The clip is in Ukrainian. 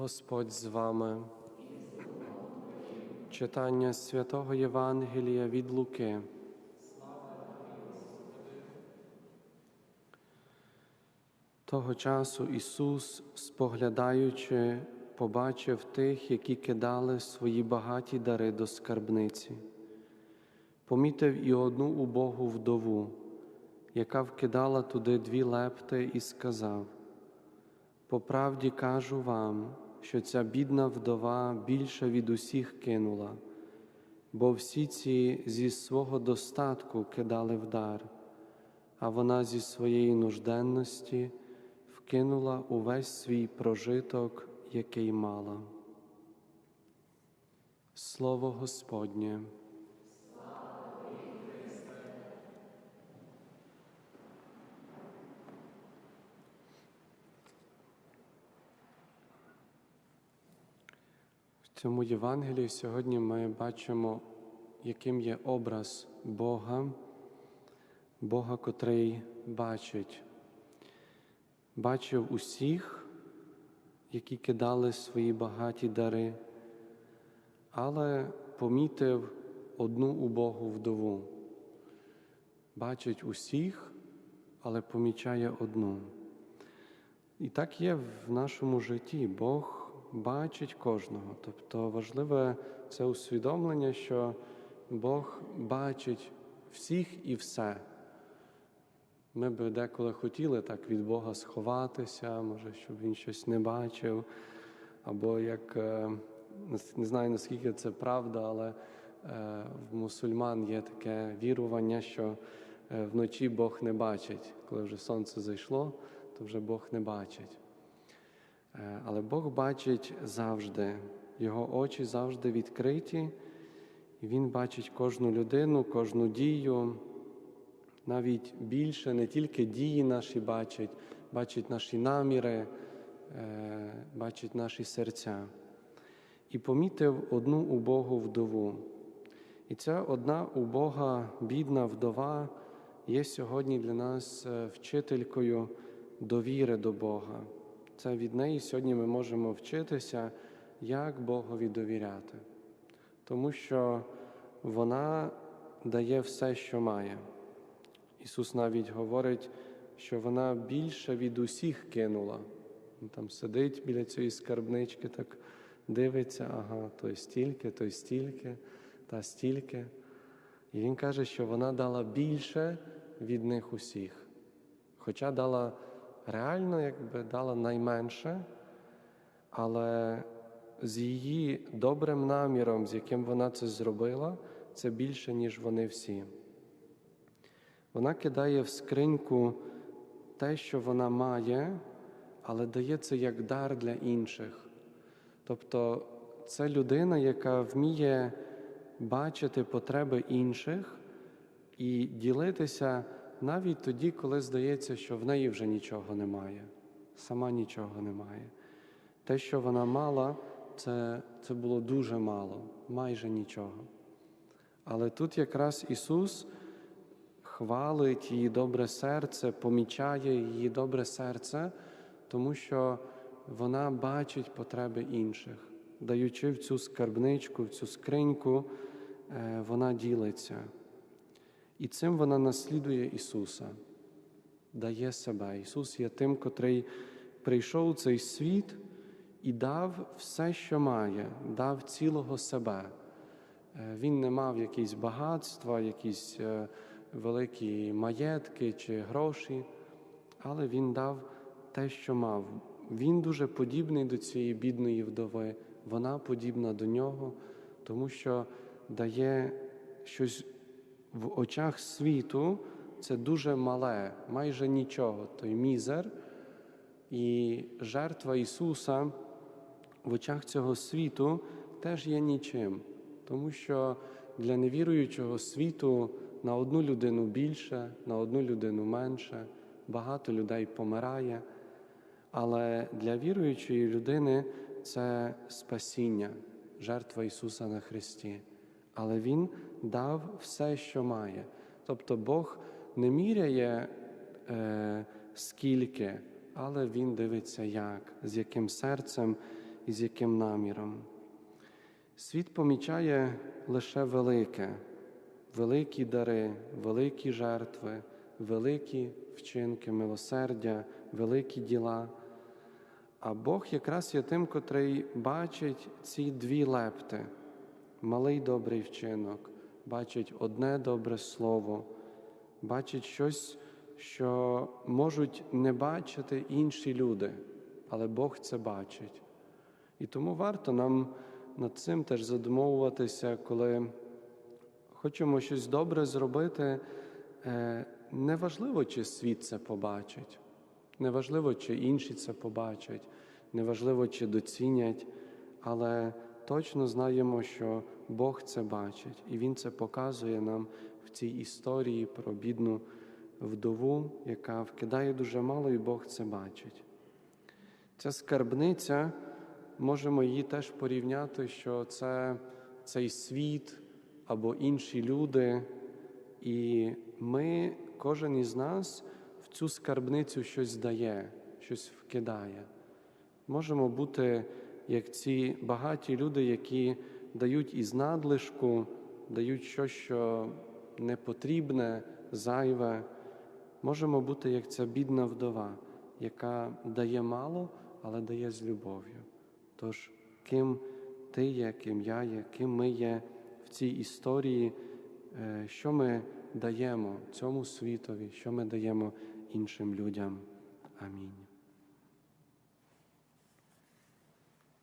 Господь з вами. Читання святого Євангелія від Луки. Того часу Ісус, споглядаючи, побачив тих, які кидали свої багаті дари до скарбниці. Помітив і одну убогу вдову, яка вкидала туди дві лепти, і сказав: По правді кажу вам, що ця бідна вдова більше від усіх кинула, бо всі ці зі свого достатку кидали в дар, а вона зі своєї нужденності вкинула увесь свій прожиток, який мала. Слово Господнє. Цьому Євангелії сьогодні ми бачимо, яким є образ Бога, Бога, котрий бачить, бачив усіх, які кидали свої багаті дари, але помітив одну убогу вдову. Бачить усіх, але помічає одну. І так є в нашому житті. Бог бачить кожного. Тобто важливе це усвідомлення, що Бог бачить всіх і все. Ми би деколи хотіли так від Бога сховатися, може, щоб він щось не бачив. Або як е, не знаю наскільки це правда, але е, в мусульман є таке вірування, що е, вночі Бог не бачить. Коли вже сонце зайшло, то вже Бог не бачить. Але Бог бачить завжди, Його очі завжди відкриті, і Він бачить кожну людину, кожну дію, навіть більше, не тільки дії наші бачить, бачить наші наміри, бачить наші серця. І помітив одну убогу вдову. І ця одна убога, бідна вдова є сьогодні для нас вчителькою довіри до Бога. Це від неї сьогодні ми можемо вчитися, як Богові довіряти, тому що вона дає все, що має. Ісус навіть говорить, що вона більше від усіх кинула. Він там сидить біля цієї скарбнички, так дивиться, ага, той стільки, той стільки, та стільки. І Він каже, що вона дала більше від них усіх, хоча дала реально якби дала найменше, але з її добрим наміром, з яким вона це зробила, це більше, ніж вони всі. Вона кидає в скриньку те, що вона має, але дає це як дар для інших. Тобто це людина, яка вміє бачити потреби інших і ділитися навіть тоді, коли здається, що в неї вже нічого немає, сама нічого немає. Те, що вона мала, це, це було дуже мало, майже нічого. Але тут якраз Ісус хвалить її добре серце, помічає її добре серце, тому що вона бачить потреби інших, даючи в цю скарбничку, в цю скриньку, вона ділиться. І цим вона наслідує Ісуса, дає себе. Ісус є тим, котрий прийшов у цей світ і дав все, що має, дав цілого себе. Він не мав якісь багатства, якісь великі маєтки чи гроші, але Він дав те, що мав. Він дуже подібний до цієї бідної вдови, вона подібна до нього, тому що дає щось в очах світу це дуже мале, майже нічого, той мізер. І жертва Ісуса в очах цього світу теж є нічим, тому що для невіруючого світу на одну людину більше, на одну людину менше, багато людей помирає. Але для віруючої людини це спасіння, жертва Ісуса на Христі але Він дав все, що має. Тобто Бог не міряє е, скільки, але Він дивиться, як, з яким серцем і з яким наміром. Світ помічає лише велике, великі дари, великі жертви, великі вчинки, милосердя, великі діла. А Бог якраз є тим, котрий бачить ці дві лепти, малий добрий вчинок, бачить одне добре слово, бачить щось, що можуть не бачити інші люди, але Бог це бачить. І тому варто нам над цим теж задумовуватися, коли хочемо щось добре зробити. е, Неважливо, чи світ це побачить, неважливо, чи інші це побачать, неважливо, чи доцінять, але точно знаємо, що Бог це бачить, і Він це показує нам в цій історії про бідну вдову, яка вкидає дуже мало, і Бог це бачить. Ця скарбниця, можемо її теж порівняти, що це цей світ або інші люди, і ми, кожен із нас в цю скарбницю щось дає, щось вкидає. Можемо бути як ці багаті люди, які дають із надлишку, дають щось, що не потрібне, зайве. Можемо бути як ця бідна вдова, яка дає мало, але дає з любов'ю. Тож, ким ти є, ким я є, ким ми є в цій історії, е, що ми даємо цьому світові, що ми даємо іншим людям. Амінь.